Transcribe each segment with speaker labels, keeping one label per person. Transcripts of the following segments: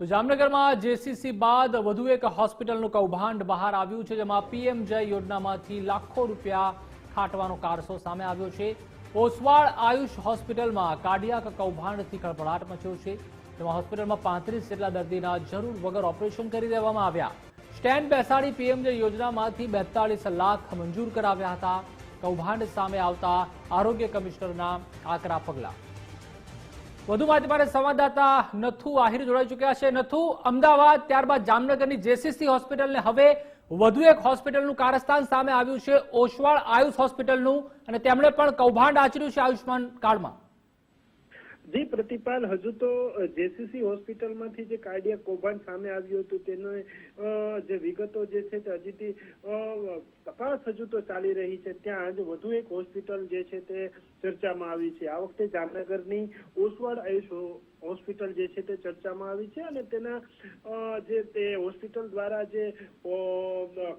Speaker 1: તો જામનગરમાં જેસીસી બાદ વધુ એક હોસ્પિટલનું કૌભાંડ બહાર આવ્યું છે, જેમાં પીએમ જય યોજનામાંથી લાખો રૂપિયા ખાટવાનો કારસો સામે આવ્યો છે. ઓસવાળ આયુષ હોસ્પિટલમાં કાર્ડિયાક કૌભાંડથી ખળભળાટ મચ્યો છે. જેમાં હોસ્પિટલમાં પાંત્રીસ જેટલા દર્દીના જરૂર વગર ઓપરેશન કરી દેવામાં આવ્યા. સ્ટેન્ડ બેસાડી પીએમ જય યોજનામાંથી બેતાળીસ લાખ મંજૂર કરાવ્યા હતા. કૌભાંડ સામે આવતા આરોગ્ય કમિશનરના આકરા પગલાં. વધુ માહિતી માટે સંવાદદાતા નથુ આહિર જોડાઈ ચુક્યા છે. નથુ, અમદાવાદ, ત્યારબાદ જામનગરની જેસીસી હોસ્પિટલને હવે વધુ એક હોસ્પિટલનું કારસ્તાન સામે આવ્યું છે. ઓશવાળ આયુષ હોસ્પિટલનું અને તેમણે પણ કૌભાંડ આચર્યું છે આયુષ્માન કાર્ડમાં.
Speaker 2: જી પ્રતિપાલ હજુ તો જેસીસી હોસ્પિટલમાંથી જે કાર્ડિયા કૌભાંડ સામે આવ્યું હતું, તેનો જે વિગતો જે છે તે હજીથી તપાસ હજુ તો ચાલી રહી છે. ત્યાં જ વધુ એક હોસ્પિટલ જે છે તે ચર્ચામાં આવી છે. આ વખતે જામનગરની ઓસવાડ આયુષ હોસ્પિટલ જે છે તે ચર્ચામાં આવી છે અને તેના જે તે હોસ્પિટલ દ્વારા જે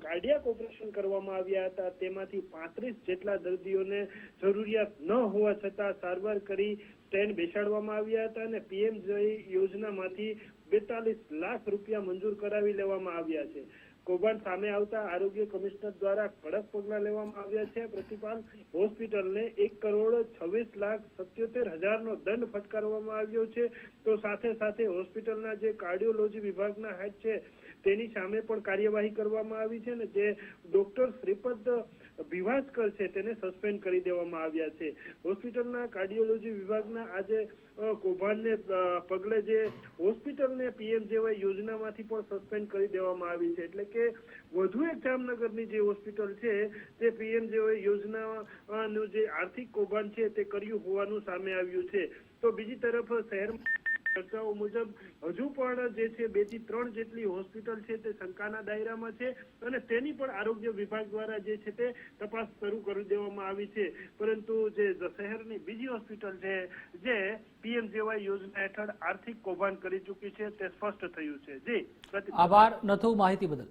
Speaker 2: કાર્ડિયાક ઓપરેશન કરવામાં આવ્યા હતા, તેમાંથી પાંત્રીસ જેટલા દર્દીઓને જરૂરિયાત ન હોવા છતાં સારવાર કરી સ્ટેન્ડ બેસાડવામાં આવ્યા હતા અને પીએમ જય યોજનામાંથી બેતાલીસ લાખ રૂપિયા મંજૂર કરાવી લેવામાં આવ્યા છે. કૌભાંડ સામે આવતા આરોગ્ય કમિશનર દ્વારા કડક પગલા લેવામાં આવ્યા છે. પ્રતિપાલ હોસ્પિટલને એક કરોડ છવ્વીસ લાખ સત્યોતેર હજારનો દંડ ફટકારવામાં આવ્યો છે. તો સાથે સાથે હોસ્પિટલના જે કાર્ડિયોલોજી વિભાગના હેડ છે, તેની સામે પણ કાર્યવાહી કરવામાં આવી છે ને જે ડોક્ટર શ્રીપદ ભીવાસકર છે, તેને સસ્પેન્ડ કરી દેવામાં આવ્યા છે. હોસ્પિટલના કાર્ડિયોલોજી વિભાગના આજે કૌભાંડને પગલે જે હોસ્પિટલને પીએમ જેવાય યોજનામાંથી પણ સસ્પેન્ડ કરી દેવામાં આવી છે. એટલે કે વધુ એક જામનગરની જે હોસ્પિટલ છે, તે પીએમ યોજનાનું જે આર્થિક કૌભાંડ છે, તે કર્યું હોવાનું સામે આવ્યું છે. તો બીજી તરફ શહેરમાં ચર્ચાઓ મુજબ હજુ પણ જે છે, બેથી ત્રણ જેટલી હોસ્પિટલ છે, તે શંકાના દાયરામાં છે અને તેની પણ આરોગ્ય વિભાગ દ્વારા જે છે, તે તપાસ શરૂ કરી દેવામાં આવી છે. પરંતુ જે શહેરની બીજી હોસ્પિટલ છે, જે પીએમ જેવાય યોજના હેઠળ આર્થિક કૌભાંડ કરી ચૂકી છે, તે સ્પષ્ટ થયું છે. જી
Speaker 1: આભાર. નથુ માહિતી બદલ.